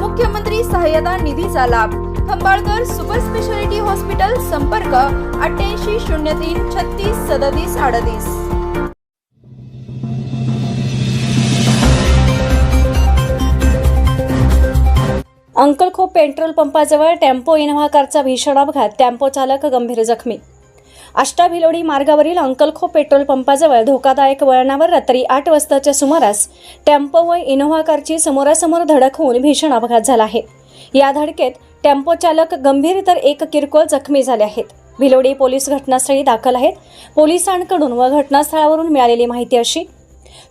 मुख्यमंत्री सहाय्यता निधीचा लाभ. खंबाळकर सुपर स्पेशालिटी हॉस्पिटल संपर्क अठ्ठ्याऐंशी शून्य तीन छत्तीस सदतीस अडतीस. अंकलखोप पेट्रोल पंपाजवळ टेम्पो इनोव्हा कारचा भीषण अपघात. टेम्पो चालक गंभीर जखमी. अष्टाभिलोडी मार्गावरील अंकलखो पेट्रोल पंपाजवळ धोकादायक वळणावर रात्री आठ वाजताच्या सुमारास टेम्पो व इनोव्हा कारची समोरासमोर धडक होऊन भीषण अपघात झाला आहे. या धडकेत टेम्पो चालक गंभीर तर एक किरकोळ जखमी झाले आहेत. भिलोडी पोलीस घटनास्थळी दाखल आहेत. पोलिसांकडून व घटनास्थळावरून मिळालेली माहिती अशी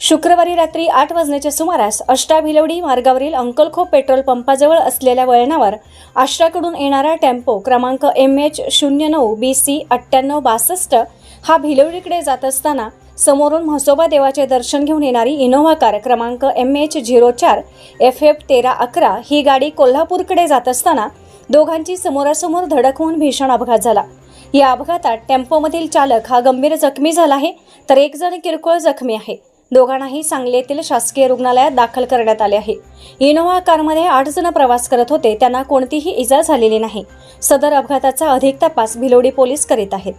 शुक्रवारी रात्री आठ वाजण्याच्या सुमारास अष्टाभिलवडी मार्गावरील अंकलखोप पेट्रोल पंपाजवळ असलेल्या वळणावर आष्ट्राकडून येणारा टेम्पो क्रमांक एम एच शून्य नऊ बी सी अठ्ठ्याण्णव बासष्ट हा भिलवडीकडे जात असताना समोरून म्हसोबा देवाचे दर्शन घेऊन येणारी इनोव्हा कार क्रमांक एम एच झिरो चार एफ एफ तेरा अकरा ही गाडी कोल्हापूरकडे जात असताना दोघांची समोरासमोर धडक होऊन भीषण अपघात झाला. या अपघातात टेम्पोमधील चालक हा गंभीर जखमी झाला आहे तर एक जण किरकोळ जखमी आहे. दोघांनाही सांगलीतील शासकीय रुग्णालयात दाखल करण्यात आले आहे. इनोव्हा कारमध्ये आठ जण प्रवास करत होते त्यांना कोणतीही इजा झालेली नाही. सदर अपघाताचा अधिक तपास भिलोडी पोलीस करीत आहेत.